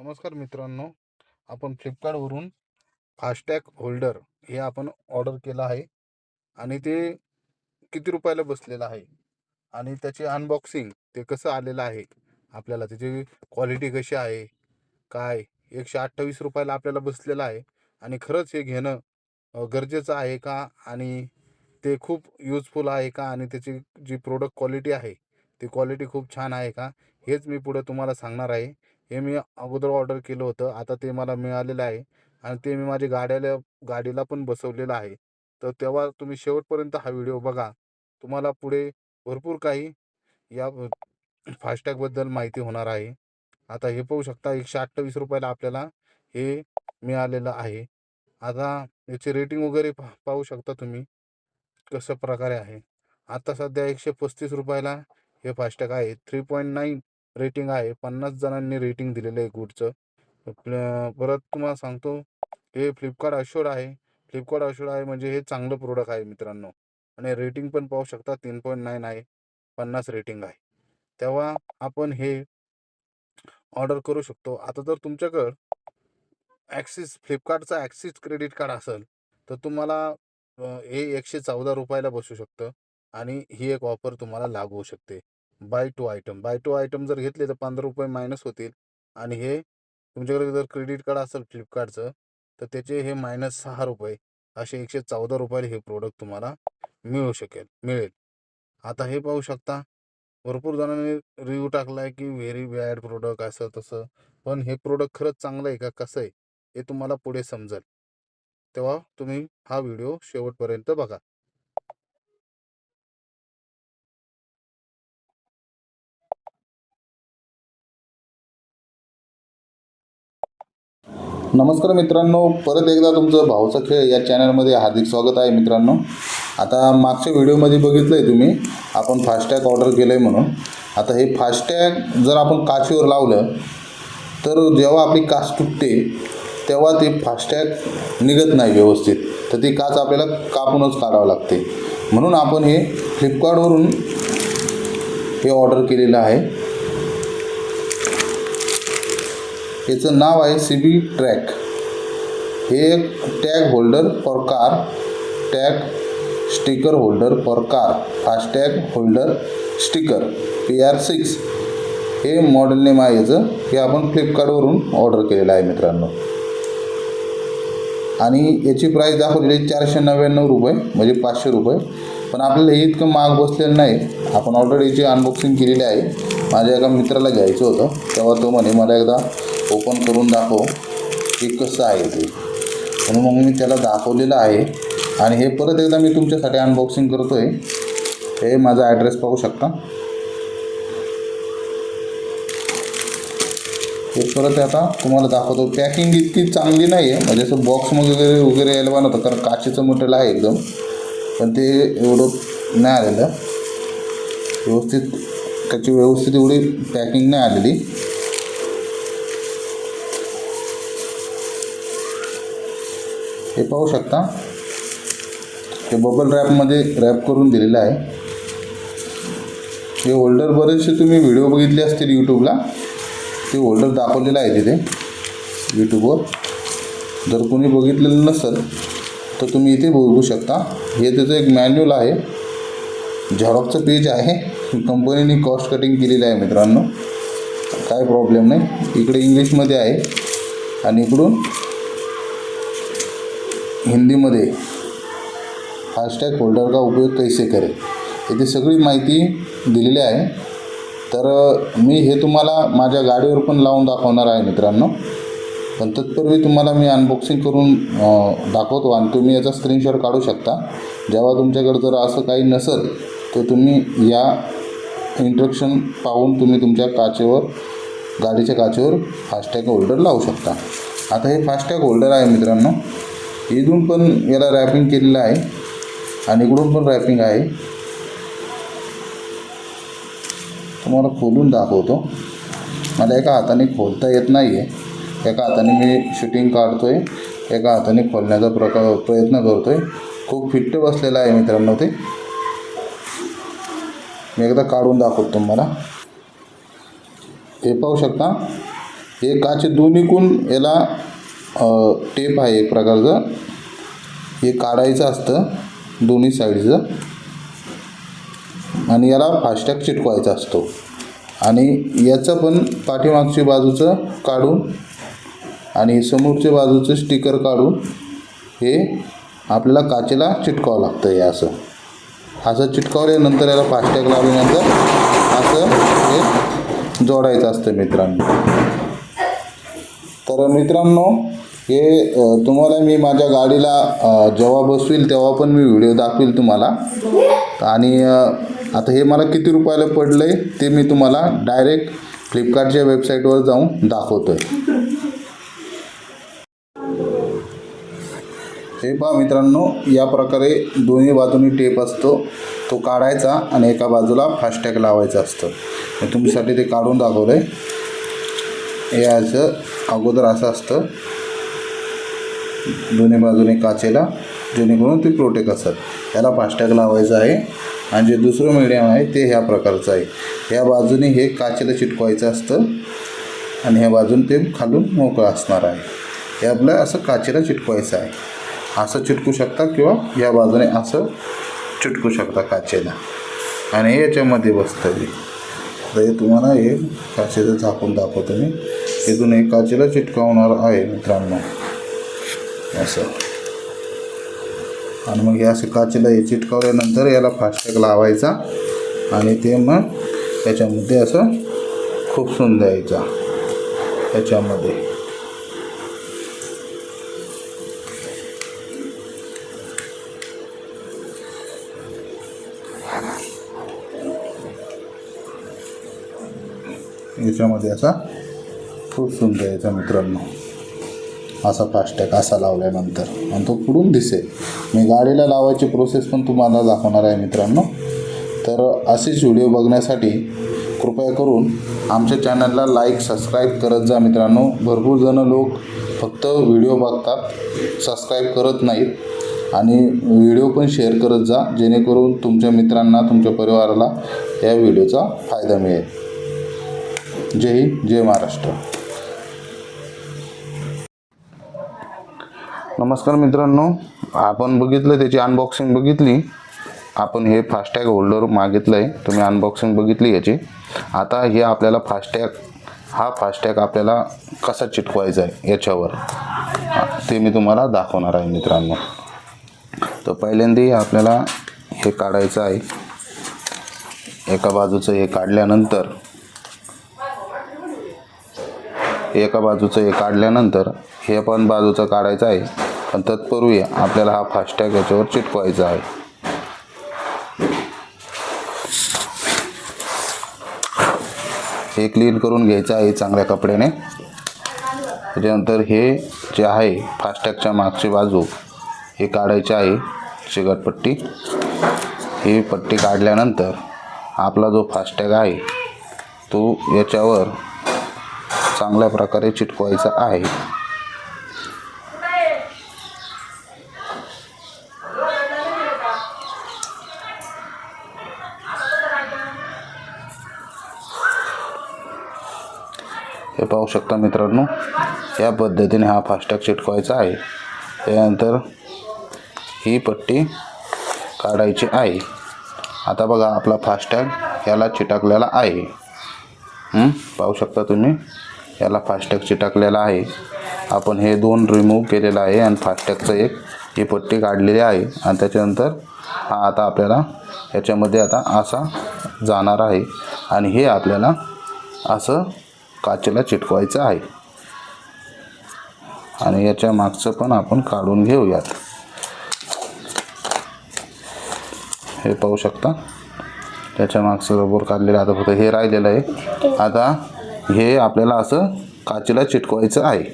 नमस्कार मित्रांनो आपण फ्लिपकार्टवरून फास्टॅग होल्डर हे आपण ऑर्डर केलं आहे आणि ते किती रुपयाला बसलेलं आहे आणि त्याचे अनबॉक्सिंग ते कसं आलेलं आहे आपल्याला त्याची क्वालिटी कशी आहे काय एकशे अठ्ठावीस रुपयाला आपल्याला बसलेलं आहे आणि खरंच हे घेणं गरजेचं आहे का आणि ते खूप युजफुल आहे का आणि त्याची जी प्रोडक्ट क्वालिटी आहे ती क्वालिटी खूप छान आहे का हेच मी पुढे तुम्हाला सांगणार आहे. हे मी अगोदर ऑर्डर केलं होतं. आता ते मला मिळालेलं आहे आणि ते मी माझ्या गाड्याला गाडीला पण बसवलेलं आहे. तर तेव्हा तुम्ही शेवटपर्यंत हा व्हिडिओ बघा. तुम्हाला पुढे भरपूर काही या फास्टॅगबद्दल माहिती होणार आहे. आता हे पाहू शकता एकशे अठ्ठावीस रुपयाला आपल्याला हे मिळालेलं आहे. आता याची रेटिंग वगैरे पा पाहू शकता तुम्ही कशा प्रकारे आहे. आता सध्या एकशे पस्तीस रुपयाला हे फास्टॅग आहे. थ्री पॉईंट नाईन रेटिंग आहे. पन्नास जणांनी रेटिंग दिलेलं आहे गुडचं प्ल- परत तुम्हाला सांगतो हे फ्लिपकार्ट अशोर आहे. फ्लिपकार्ट अशोर आहे म्हणजे हे चांगलं प्रोडक्ट आहे मित्रांनो. आणि रेटिंग पण पाहू शकता तीन पॉईंट नाईन आहे. पन्नास रेटिंग आहे. तेव्हा आपण हे ऑर्डर करू शकतो. आता जर तुमच्याकडं ॲक्सिस फ्लिपकार्टचा ॲक्सिस क्रेडिट कार्ड असेल तर तुम्हाला हे एकशे चौदा रुपयाला बसू शकतं. आणि ही एक ऑफर तुम्हाला लागू होऊ शकते. Buy two item. Buy two item जर घेतले तर पंधरा रुपये मायनस होतील. आणि हे तुमच्याकडे जर क्रेडिट कार्ड असेल फ्लिपकार्टचं तर त्याचे हे मायनस सहा रुपये असे एकशे चौदा रुपयाला हे प्रोडक्ट तुम्हाला मिळू शकेल मिळेल. आता हे पाहू शकता भरपूर जणांनी रिव्ह्यू टाकला आहे की व्हेरी बॅड प्रोडक्ट असं तसं पण हे प्रोडक्ट खरंच चांगलं आहे का? कसं आहे? हे तुम्हाला पुढे समजेल. तेव्हा तुम्ही हा व्हिडिओ शेवटपर्यंत बघा. नमस्कार मित्रांनो परत एकदा तुमचं भाऊचा खेळ या चॅनलमध्ये हार्दिक स्वागत आहे मित्रांनो. आता मागच्या व्हिडिओमध्ये बघितलं आहे तुम्ही आपण फास्टॅग ऑर्डर केलं आहे म्हणून. आता हे फास्टॅग जर आपण काचेवर लावलं तर जेव्हा आपली काच तुटते तेव्हा ते फास्टॅग निघत नाही व्यवस्थित. तर ती काच आपल्याला कापूनच काढावं लागते. म्हणून आपण हे फ्लिपकार्टवरून हे ऑर्डर केलेलं आहे. याचं नाव आहे सी बी ट्रॅक हे एक tag holder for car tag sticker holder for car FASTag holder sticker P R six हे मॉडेल नेम आहे याचं. हे आपण फ्लिपकार्टवरून ऑर्डर केलेलं आहे मित्रांनो. आणि याची प्राईस दाखवलेली आहे चारशे नव्याण्णव रुपये म्हणजे पाचशे रुपये. पण आपल्याला हे इतकं महाग बसलेलं नाही. आपण ऑलरेडी याची अनबॉक्सिंग केलेली आहे माझ्या एका मित्राला घ्यायचं होतं. तेव्हा तो म्हणे मला एकदा ओपन करून दाखव हे कसं आहे ते. म्हणून मग मी त्याला दाखवलेलं आहे. आणि हे परत एकदा मी तुमच्यासाठी अनबॉक्सिंग करतो आहे हे माझा ॲड्रेस पाहू शकता. हे परत आता तुम्हाला दाखवतो. पॅकिंग इतकी चांगली नाही आहे म्हणजे असं बॉक्स वगैरे वगैरे यायला बनवतं कारण काचेचं मटेरियल आहे एकदम. पण ते एवढं नाही आलेलं. व्यवस्थित त्याची व्यवस्थित एवढी पॅकिंग नाही आलेली. हे पाहू शकता. हे बबल रॅपमध्ये रॅप करून दिलेलं आहे. हे होल्डर बरेचसे तुम्ही व्हिडिओ बघितले असतील यूट्यूबला ते होल्डर दाखवलेलं आहे तिथे यूट्यूबवर जर कोणी बघितलेलं नसेल तर तुम्ही इथे बघू शकता. हे त्याचं एक मॅन्युअल आहे. झेरॉक्सचं पेज आहे. कंपनीने कॉस्ट कटिंग केलेलं आहे मित्रांनो. काय प्रॉब्लेम नाही. इकडे इंग्लिशमध्ये आहे. आणि इकडून हिंदीमध्ये फास्टॅग होल्डर का उपयोग कैसे करेल इथे सगळी माहिती दिलेली आहे. तर मी हे तुम्हाला माझ्या गाडीवर पण लावून दाखवणार आहे मित्रांनो. पण तत्पूर्वी तुम्हाला मी अनबॉक्सिंग करून दाखवतो आणि तुम्ही याचा स्क्रीनशॉट काढू शकता. जेव्हा तुमच्याकडे जर असं काही नसेल तर तुम्ही या इंट्रक्शन पाहून तुम्ही तुमच्या काचेवर गाडीच्या काचेवर फास्टॅग होल्डर लावू शकता. आता हे फास्टॅग होल्डर आहे मित्रांनो. इथून पण याला रॅपिंग केलेलं आहे आणि इकडून पण रॅपिंग आहे. तुम्हाला खोलून दाखवतो. मला एका हाताने खोलता येत नाही आहे एका हाताने मी शूटिंग काढतो आहे एका हाताने खोलण्याचा प्रकार प्रयत्न करतो आहे खूप फिट्ट बसलेलं आहे मित्रांनो ते. मी एकदा काढून दाखवतो तुम्हाला. हे पाहू शकता. हे काचे दोन्हीकून याला टेप आहे एक प्रकारचं. हे काढायचं असतं दोन्ही साईडचं आणि याला फास्टॅग चिटकवायचा असतो. आणि याचं पण पाठीमागची बाजूचं काढून आणि समोरच्या बाजूचं स्टिकर काढून हे आपल्याला काचेला चिटकावं लागतं हे असं. असं चिटकावल्यानंतर याला फास्टॅग लावल्यानंतर असं हे जोडायचं असतं मित्रांनो. तर मित्रांनो हे तुम्हाला मी माझ्या गाडीला जेव्हा बसवील तेव्हा पण मी व्हिडिओ दाखवील तुम्हाला. आणि आता हे मला किती रुपयाला पडलं आहे ते मी तुम्हाला डायरेक्ट फ्लिपकार्टच्या वेबसाईटवर जाऊन दाखवतो आहे हे पहा मित्रांनो या प्रकारे दोन्ही बाजूनी टेप असतो. तो काढायचा आणि एका बाजूला फास्टॅग लावायचा असतो. मी तुमच्यासाठी ते काढून दाखवलं आहे हे असं अगोदर असं असतं. दोन्ही बाजूने काचेला जेणेकरून ते प्रोटेक्ट असतात. याला फास्टॅग लावायचं आहे. आणि जे दुसरं मीडियम आहे ते ह्या प्रकारचं आहे. ह्या बाजूने हे काचेला चिटकवायचं असतं. आणि ह्या बाजून ते खालून मोकळं असणार आहे. हे आपलं असं काचेला चिटकवायचं आहे. असं चिटकू शकता किंवा या बाजूने असं चिटकू शकता काचेला. आणि हे याच्यामध्ये बसतं तर हे तुम्हाला हे काचेचं झाकून दाखवतो मी. इथून हे काचेला चिटकावणार आहे मित्रांनो. असं. आणि मग हे असे काचेला हे चिटकावल्यानंतर याला फास्टॅग लावायचा आणि ते मग त्याच्यामध्ये असं खुपसून द्यायचा याच्यामध्ये याच्यामध्ये असा सुंदर द्यायचा मित्रांनो. असा फास्टॅग असा लावल्यानंतर आणि तो पुढून दिसेल. मी गाडीला लावायची प्रोसेस पण तुम्हाला दाखवणार आहे मित्रांनो. तर असेच व्हिडिओ बघण्यासाठी कृपया करून आमच्या चॅनलला लाईक सबस्क्राईब करत जा मित्रांनो. भरपूर जणं लोक फक्त व्हिडिओ बघतात सबस्क्राईब करत नाहीत. आणि व्हिडिओ पण शेअर करत जा जेणेकरून तुमच्या मित्रांना तुमच्या परिवाराला या व्हिडिओचा फायदा मिळेल. जय हिंद जय महाराष्ट्र. नमस्कार मित्रांनो आपण बघितलं त्याची अनबॉक्सिंग बघितली. आपण हे फास्टॅग होल्डर मागितलं आहे तुम्ही अनबॉक्सिंग बघितली याची. आता हे आपल्याला फास्टॅग हा फास्टॅग आपल्याला कसा चिटकवायचा आहे याच्यावर ते मी तुम्हाला दाखवणार आहे मित्रांनो. तर पहिल्यांदा आपल्याला हे काढायचं आहे. एका बाजूचं हे काढल्यानंतर एका बाजूचं हे काढल्यानंतर हे पण बाजूचं काढायचं आहे. पण तत्पूर्वी आपल्याला हा फास्टॅग याच्यावर चिटकवायचा आहे. हे क्लीन करून घ्यायचं आहे चांगल्या कपड्याने. त्याच्यानंतर हे जे आहे फास्टॅगच्या मागची बाजू हे काढायचे आहे चिकटपट्टी ही पट्टी काढल्यानंतर आपला जो फास्टॅग आहे तो याच्यावर चांगल्या प्रकारे चिटकवायचा आहे. हे पाहू शकता मित्रांनो या पद्धतीने हा फास्टॅग चिटकवायचा आहे. त्यानंतर ही पट्टी काढायची आहे. आता बघा आपला फास्टॅग याला चिटकलेला आहे. पाहू शकता तुम्ही? याला फास्टॅग चिटकलेला आहे. आपण हे दोन रिमूव्ह केलेलं आहे आणि फास्टॅगचं एक ही पट्टी काढलेली आहे. आणि त्याच्यानंतर हा आता आपल्याला याच्यामध्ये आता असा जाणार आहे. आणि हे आपल्याला असं काचेला चिटकवायचं आहे. आणि याच्या मागचं पण आपण काढून घेऊयात. हे पाहू शकता? त्याच्या मागचं रबर काढलेलं आता फक्त हे राहिलेलं आहे. आता हे आपल्याला असं काचेला चिटकवायचं आहे.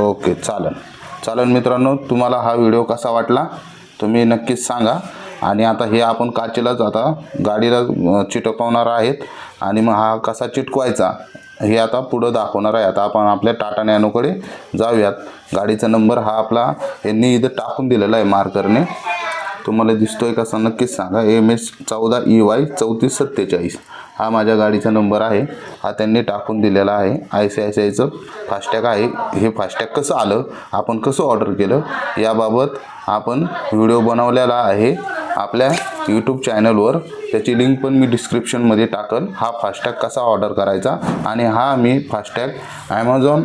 ओके चालेल. चालेल मित्रांनो तुम्हाला हा व्हिडिओ कसा वाटला तुम्ही नक्कीच सांगा. आणि आता हे आपण काचेलाच आता गाडीला चिटकवणार आहेत. आणि मग हा कसा चिटकवायचा हे आता पुढं दाखवणार आहे. आता आपण आपल्या टाटा नॅनोकडे जाऊयात. गाडीचा नंबर हा आपला यांनी इथं टाकून दिलेला आहे मार्करने. तुम्हाला दिसतोय कसा नक्कीच सांगा. एम एस चौदा ई वाय चौतीस सत्तेचाळीस. हा माझ्या गाडीचा नंबर आहे. हा त्यांनी टाकून दिलेला आहे. आय सी आय सी आयचं फास्टॅग आहे. हे फास्टॅग कसं आलं आपण कसं ऑर्डर केलं याबाबत आपण व्हिडिओ बनवलेला आहे आपल्या यूट्यूब चॅनलवर. त्याची लिंक पण मी डिस्क्रिप्शनमध्ये टाकल. हा फास्टॅग कसा ऑर्डर करायचा आणि हा मी फास्टॅग ॲमेझॉन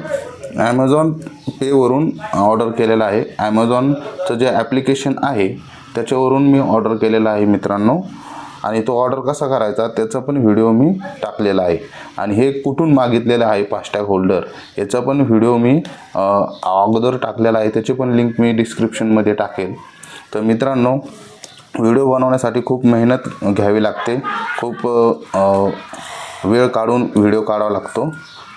ॲमेझॉन पेवरून ऑर्डर केलेला आहे. ॲमेझॉनचं जे ॲप्लिकेशन आहे त्याच्यावरून मी ऑर्डर केलेला आहे मित्रांनो. आणि तो ऑर्डर कसा करायचा त्याचा पण व्हिडिओ मी टाकलेला आहे. आणि हे कुठून मागितलेलं आहे फास्टॅग होल्डर याचा पण व्हिडिओ मी अगोदर टाकलेला आहे. त्याची पण लिंक मी डिस्क्रिप्शनमध्ये टाकेल. तर मित्रांनो व्हिडिओ बनवण्यासाठी खूप मेहनत घ्यावी लागते. खूप वेळ काढून व्हिडिओ काढावा लागतो.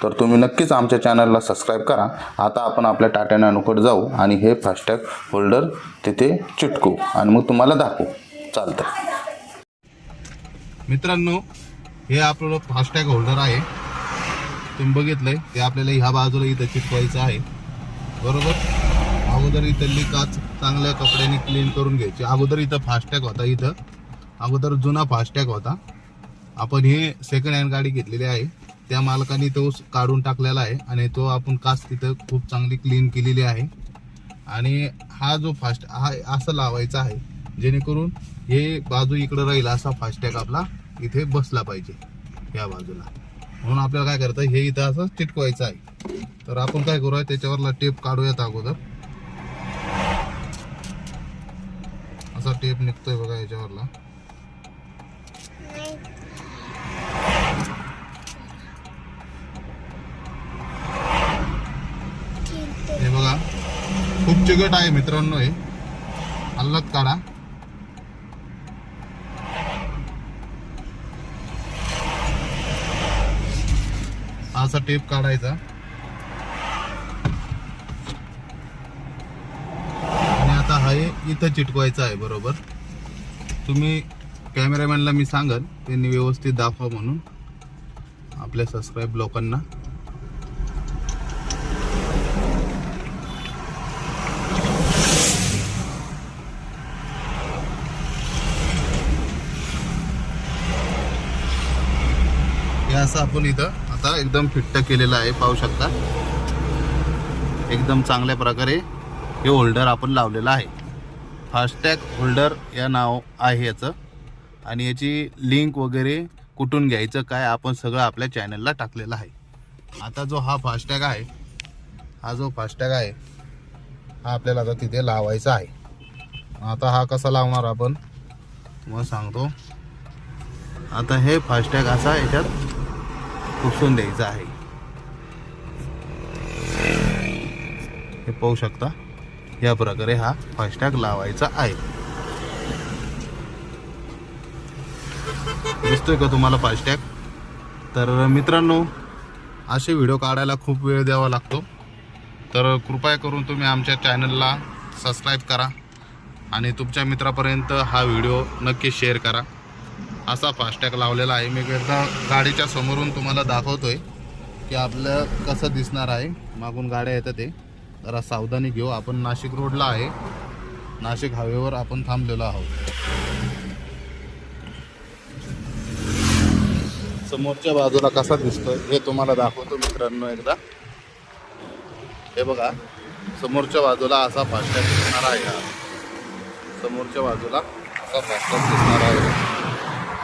तर तुम्ही नक्कीच आमच्या चॅनलला सबस्क्राईब करा. आता आपण आपल्या टाटा नॅनोकडे जाऊ आणि हे फास्टॅग होल्डर तिथे चिटकू आणि मग तुम्हाला दाखवू. चालतं मित्रांनो हे आपलं फास्टॅग होल्डर आहे. तुम्ही बघितलंय ते आपल्याला ह्या बाजूला इथं चिटकवायचं आहे. बरोबर? अगोदर इथली काच चांगल्या कपड्याने क्लीन करून घ्यायची. अगोदर इथं फास्टॅग होता इथं. अगोदर जुना फास्टॅग होता. आपण हे सेकंड हँड गाडी घेतलेली आहे. त्या मालकाने तो काढून टाकलेला आहे आणि तो आपण काच तिथं खूप चांगली क्लीन केलेली आहे. आणि हा जो फास्ट हा असं लावायचा आहे जेणेकरून हे बाजू इकडं राहील असा फास्टॅग आपला. इथे बसला पाहिजे या बाजूला. म्हणून आपल्याला काय करतं हे इथं असं चिटकवायचं आहे. तर आपण काय करूया त्याच्यावरला टेप काढूयात अगोदर. असा टेप निघतोय बघा याच्यावरला. हे बघा खूप चिकट आहे मित्रांनो हे. अलग काढा. असा टेप काढायचा. आणि आता हा इथं चिटकवायचा आहे बरोबर. तुम्ही कॅमेरामॅनला मी सांगन त्यांनी व्यवस्थित दाखवा म्हणून. आपल्या सबस्क्राईब लोकांना. हे असं आपण इथं आता एकदम फिट्ट केलेलं आहे पाहू शकता. एकदम चांगल्या प्रकारे हे होल्डर आपण लावलेलं आहे. फास्टॅग होल्डर या नाव आहे याचं. आणि याची लिंक वगैरे कुठून घ्यायचं काय आपण सगळं आपल्या चॅनलला टाकलेलं आहे. आता जो हा फास्टॅग आहे हा जो फास्टॅग आहे हा आपल्याला आता तिथे लावायचा आहे. आता हा कसा लावणार आपण? मग सांगतो. आता हे फास्टॅग असा याच्यात. पुसून द्यायचं आहे. हे पाहू शकता? या प्रकारे हा फास्टॅग लावायचा आहे. दिसतोय का तुम्हाला फास्टॅग? तर मित्रांनो असे व्हिडिओ काढायला खूप वेळ द्यावा लागतो. तर कृपया करून तुम्ही आमच्या चॅनलला सबस्क्राईब करा आणि तुमच्या मित्रापर्यंत हा व्हिडिओ नक्की शेअर करा. असा फास्टॅग लावलेला आहे. मी एकदा गाडीच्या समोरून तुम्हाला दाखवतोय की आपलं कसं दिसणार आहे. मागून गाड्या येतात ते. जरा सावधानी घेऊ. आपण नाशिक रोडला आहे. नाशिक हायवेवर आपण थांबलेलो आहोत. समोरच्या बाजूला कसा दिसतोय हे तुम्हाला दाखवतो मित्रांनो एकदा. हे बघा. समोरच्या बाजूला असा फास्टॅग दिसणार आहे. समोरच्या बाजूला असा फास्टॅग दिसणार आहे.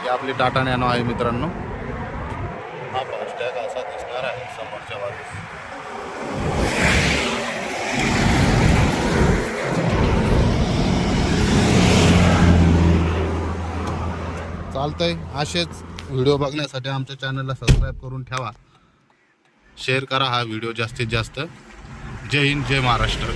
ही आपली टाटा नॅनो आहे मित्रांनो. हा फास्टॅग असा दिसणार आहे समोरच्या बाजूस. चालतंय असेच व्हिडिओ बघण्यासाठी आमच्या चॅनलला सबस्क्राईब करून ठेवा. शेअर करा हा व्हिडिओ जास्तीत जास्त. जय हिंद जय महाराष्ट्र.